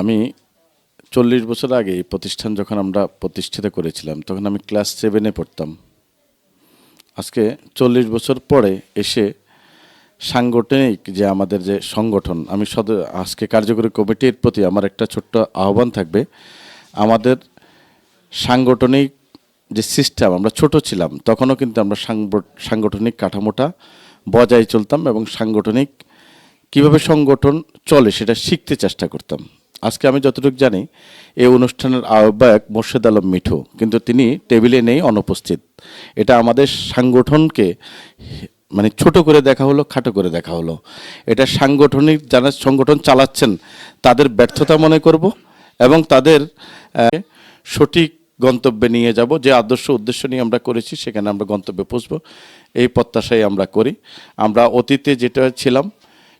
আমি চল্লিশ বছর আগে এই প্রতিষ্ঠান যখন আমরা প্রতিষ্ঠিত করেছিলাম, তখন আমি ক্লাস সেভেনে পড়তাম। আজকে চল্লিশ বছর পরে এসে সাংগঠনিক যে আমাদের যে সংগঠন, আমি সদ, আজকে কার্যকরী কমিটির প্রতি আমার একটা ছোট্ট আহ্বান থাকবে। আমাদের সাংগঠনিক যে সিস্টেম আমরা ছোট ছিলাম, তখনও কিন্তু আমরা সাংগঠনিক কাঠামোটা বজায় চলতাম এবং সাংগঠনিক কীভাবে সংগঠন চলে সেটা শিখতে চেষ্টা করতাম। আজকে আমি যতটুকু জানি, এই অনুষ্ঠানের আহ্বায়ক মোর্শেদ আলম মিঠু, কিন্তু তিনি টেবিলে নেই, অনুপস্থিত। এটা আমাদের সাংগঠনকে মানে ছোট করে দেখা হলো, খাটো করে দেখা হলো। এটা সাংগঠনিক যারা সংগঠন চালাচ্ছেন, তাদের ব্যর্থতা মনে করব এবং তাদের সঠিক গন্তব্যে নিয়ে যাব। যে আদর্শ উদ্দেশ্য নিয়ে আমরা করেছি, সেখানে আমরা গন্তব্যে পৌঁছব। এই প্রত্যাশাই আমরা করি। আমরা অতীতে যেটা ছিলাম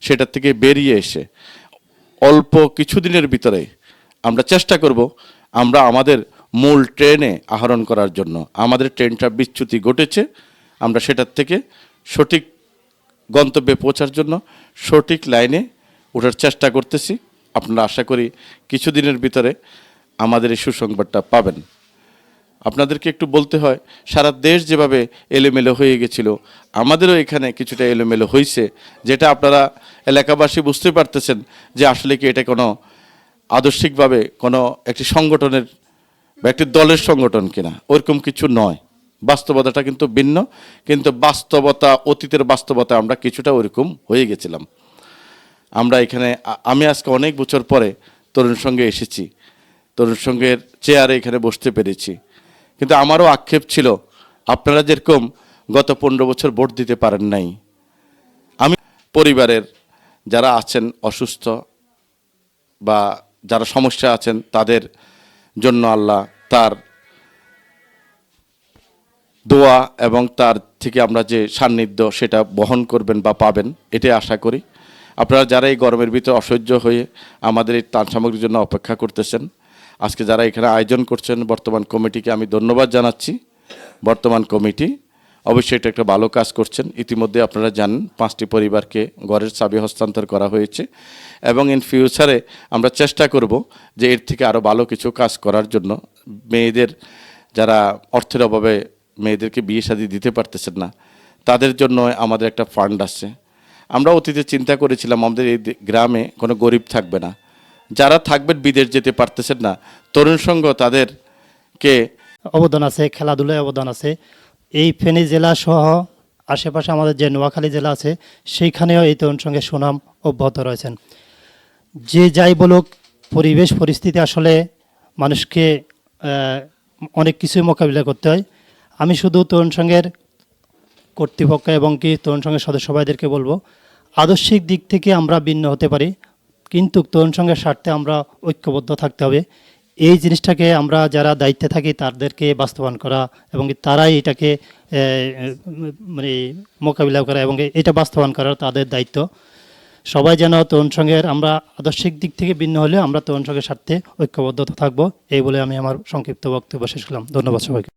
সেটা থেকে বেরিয়ে এসে অল্প কিছুদিনের ভিতরে আমরা চেষ্টা করব আমরা আমাদের মূল ট্রেনে আহরণ করার জন্য। আমাদের ট্রেনটা বিচ্যুতি ঘটেছে, আমরা সেটার থেকে সঠিক গন্তব্যে পৌঁছার জন্য সঠিক লাইনে ওঠার চেষ্টা করতেছি। আপনারা আশা করি কিছুদিনের ভিতরে আমাদের এই সুসংবাদটা পাবেন। আপনাদেরকে একটু বলতে হয়, সারা দেশ যেভাবে এলোমেলো হয়ে গেছিল, আমাদেরও এখানে কিছুটা এলোমেলো হয়েছে যেটা আপনারা এলাকাবাসী বুঝতে পারতেছেন যে আসলে কি এটা কোনো আদর্শিকভাবে কোনো একটি সংগঠনের, বা একটি দলের সংগঠন কিনা, ওরকম কিছু নয়। বাস্তবতাটা কিন্তু ভিন্ন, কিন্তু বাস্তবতা, অতীতের বাস্তবতা আমরা কিছুটা ওরকম হয়ে গেছিলাম। আমরা এখানে আমি আজকে অনেক বছর পরে তরুণ সঙ্গে এসেছি, তরুণ সঙ্গের চেয়ারে এখানে বসতে পেরেছি। কিন্তু আমারও আক্ষেপ ছিল, আপনারা যেরকম গত পনেরো বছর ভোট দিতে পারেন নাই। আমি পরিবারের যারা আছেন অসুস্থ বা যারা সমস্যা আছেন, তাদের জন্য আল্লাহ তার দোয়া এবং তার থেকে আমরা যে সান্নিধ্য সেটা বহন করবেন বা পাবেন, এটাই আশা করি। আপনারা যারা এই গরমের ভিতরে অসহ্য হয়ে আমাদের এই তান সামগ্রীর জন্য অপেক্ষা করতেছেন আজকে যারা এখানে আয়োজন করছেন, বর্তমান কমিটিকে আমি ধন্যবাদ জানাচ্ছি। বর্তমান কমিটি অবশ্যই এটা একটা ভালো কাজ করছেন। ইতিমধ্যে আপনারা জানেন, পাঁচটি পরিবারকে ঘরের চাবি হস্তান্তর করা হয়েছে এবং ইন ফিউচারে আমরা চেষ্টা করব যে এর থেকে আরও ভালো কিছু কাজ করার জন্য। মেয়েদের যারা অর্থের অভাবে মেয়েদেরকে বিয়ে শাদী দিতে পারতেছেন না, তাদের জন্য আমাদের একটা ফান্ড আছে। আমরা অতীতে চিন্তা করেছিলাম, আমাদের এই গ্রামে কোনো গরিব থাকবে না। যারা থাকবেন বিদেশ যেতে পারতেছেন না, তরুণ সংঘ তাদেরকে অবদান আছে, খেলাধুলায় অবদান আছে। এই ফেনী জেলা সহ আশেপাশে আমাদের যে নোয়াখালী জেলা আছে, সেইখানেও এই তরুণ সঙ্গে সুনাম অব্যাহত রয়েছেন। যে যাই বলুক, পরিবেশ, পরিস্থিতি আসলে মানুষকে অনেক কিছুই মোকাবিলা করতে হয়। আমি শুধু তরুণ সংঘের কর্তৃপক্ষ এবং কি তরুণ সংঘের সদস্য ভাইদেরকে বলব, আদর্শিক দিক থেকে আমরা ভিন্ন হতে পারি। কিন্তু তরুণ সংঘের স্বার্থে আমরা ঐক্যবদ্ধ থাকতে হবে। এই জিনিসটাকে আমরা যারা দায়িত্বে থাকি, তাদেরকে বাস্তবায়ন করা এবং তারাই এটাকে মানে মোকাবিলা করা এবং এটা বাস্তবায়ন করা তাদের দায়িত্ব। সবাই যেন তরুণ সংঘের, আমরা আদর্শিক দিক থেকে ভিন্ন হলেও আমরা তরুণ সংঘের স্বার্থে ঐক্যবদ্ধ থাকব, এই বলে আমি আমার সংক্ষিপ্ত বক্তব্য শেষ করলাম। ধন্যবাদ সবাইকে।